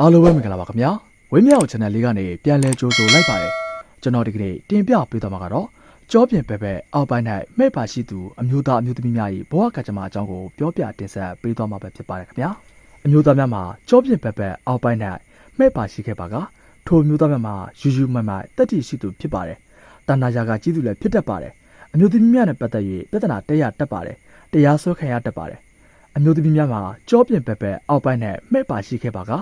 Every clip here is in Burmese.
အားလုံးပဲမင်္ဂလာပါခင်ဗျာဝင်းမြောက် channel လေးကနေပြန်လဲကြိုးဆိုလိုက်ပါတယ်ကျွန်တော်ဒီကနေ့တင်ပြပေးသွားမှာကတော့ကြောပြင်ပဲပဲအောက်ပိုင်း၌မဲ့ပါရှိသူအမျိုးသားအမျိုးသမီးများ၏ဘဝကကြမ္မာအကြောင်းကိုပြောပြတင်ဆက်ပေးသွားမှာပဲဖြစ်ပါတယ်ခင်ဗျာအမျိုးသားများမှာကြောပြင်ပဲပဲအောက်ပိုင်း၌မဲ့ပါရှိခဲ့ပါကထိုအမျိုးသားများမှာယူယူမိုင်မိုင်တက်တီရှိသူဖြစ်ပါတယ်တဏ္ဍာရာကကြီးသူလည်းဖြစ်တတ်ပါတယ်အမျိုးသမီးများနဲ့ပတ်သက်၍ပြဿနာတက်ရတတ်ပါတယ်တရားစွဲခံရတတ်ပါတယ် အမျိုးသမီးများမှာကြောပြင်ပက်ပက်အောက်ပိုင်းနဲ့မှဲ့ပါရှိခဲ့ပါက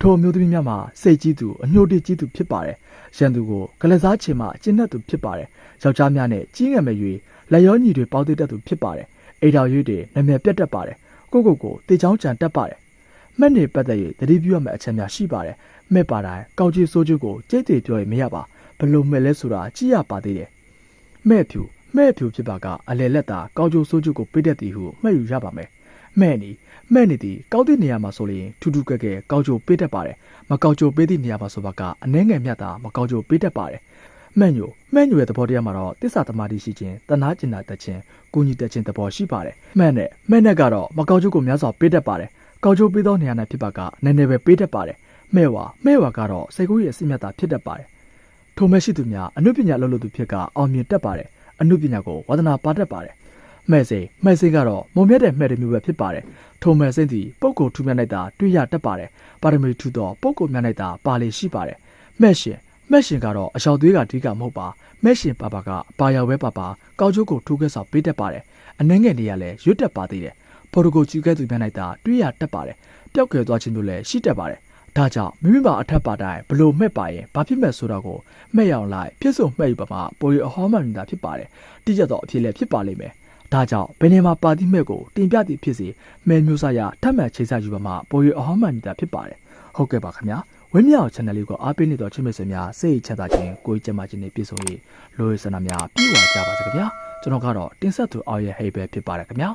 ထိုအမျိုးသမီးများမှာစိတ်ကြီးသူအညှို့တိကြီးသူဖြစ်ပါတယ်။ရန်သူကိုကလစားချင်မှကျင့်တတ်သူဖြစ်ပါတယ်။ယောက်ျားများနဲ့ကြီးငယ်မဲ့၍လက်ရောညီတွေပေါင်းသိတတ်သူဖြစ်ပါတယ်။အိမ်တော်ရွေးတွေနာမည်ပြတ်တတ်ပါတယ်။ကိုကိုကိုတေချောင်းကြံတတ်ပါတယ်။မှက်နေပတ်သက်၍တတိပြုရမယ့်အချက်များရှိပါတယ်။မှဲ့ပါတိုင်းကောက်ကြီးစိုးကျိုးကိုကြိတ်တေပြောရင်မရပါဘလို့မှဲ့လဲဆိုတာကြည့်ရပါသေးတယ်။မဲ့ဖြူမဲ့ဖြူဖြစ်ပါကအလေလက်သာကောက်ကျိုးစိုးကျုပ်ကိုပေးတတ်သည်ဟုမှတ်ယူရပါမယ် မဲ့နီမဲ့နေသည်ကောက်သည့်နေရာမှာဆိုရင်ထူးထူးကဲကဲကောက်ကျိုးပေးတတ်ပါတယ်မကောက်ကျိုးပေးသည့်နေရာမှာဆိုပါကအနှဲငယ်မြတ်တာမကောက်ကျိုးပေးတတ်ပါတယ်မဲ့ညိုမဲ့ညိုရဲ့သဘောတရားမှာတော့တစ္ဆာသမာဓိရှိခြင်းတနာကျင်နာတတ်ခြင်းကိုညီတက်ခြင်းသဘောရှိပါတယ်မှန်နဲ့မဲ့နဲ့ကတော့မကောက်ကျိုးကိုများစွာပေးတတ်ပါတယ်ကောက်ကျိုးပေးသောနေရာ၌ဖြစ်ပါကနည်းနည်းပဲပေးတတ်ပါတယ်မဲ့ဝါမဲ့ဝါကတော့စိတ်ကူးရဲ့အစိမြတ်တာဖြစ်တတ်ပါတယ်ထိုမဲ့ရှိသူများအနုပညာအလုပ်လုပ်သူဖြစ်ကအောင်မြင်တတ်ပါတယ်အနုပညာကိုဝါသနာပါတတ်ပါတယ် မဲ့စိန်မဲ့စိန်ကတော့မုံမြတ်တဲ့မဲ့တစ်မျိုးပဲဖြစ်ပါတယ်ထိုမဲ့စိန်သည်ပုဂ္ဂိုလ်ထူးမြတ်လိုက်တာတွေ့ရတတ်ပါတယ်ပါရမီထူသောပုဂ္ဂိုလ်မြတ်လိုက်တာပါလေရှိပါတယ်မဲ့ရှင်မဲ့ရှင်ကတော့အလျှောက်သွေးကဒီကမဟုတ်ပါမဲ့ရှင်ပါပါကပါရဝဲပါပါကောက်ကျိုးကိုထူးခဲစွာပေးတတ်ပါတယ်အနှဲငယ်နေရလဲရွတ်တက်ပါသေးတယ်ဖော်တိုကိုချူကဲသူမြတ်လိုက်တာတွေ့ရတတ်ပါတယ်ပျောက်ကွယ်သွားခြင်းမျိုးလည်းရှိတတ်ပါတယ်ဒါကြောင့်မိမိပါအထက်ပါတိုင်းဘလို့မှက်ပါရင်ဘာဖြစ်မဲ့ဆိုတာကိုမှက်ရအောင်လိုက်ပြစ်စုံမှက်ယူပါမှပိုရအဟောမှန်နေတာဖြစ်ပါတယ်တိကျတော့အဖြစ်လည်းဖြစ်ပါလိမ့်မယ် ဒါကြောင့်ဘယ်နေမှာပါတိမဲ့ကိုတင်ပြသည်ဖြစ်စေမဲမျိုးစားရထပ်မံချိန်ဆယူပါမှပိုရအဟောမှန်နေတာဖြစ်ပါတယ်ဟုတ်ကဲ့ပါခင်ဗျာဝင်းမြောက် channel လေးကိုအားပေးနေတော့ချစ်မိတ်ဆွေများစိတ်ချမ်းသာခြင်းကိုယ်ကျန်းမာခြင်းနဲ့ပြည့်စုံ၍လိုရစနာများပြည့်ဝကြပါစေခင်ဗျာကျွန်တော်ကတော့တင်ဆက်သူအောင်ရဲ့ဟိတ်ပဲဖြစ်ပါတယ်ခင်ဗျာ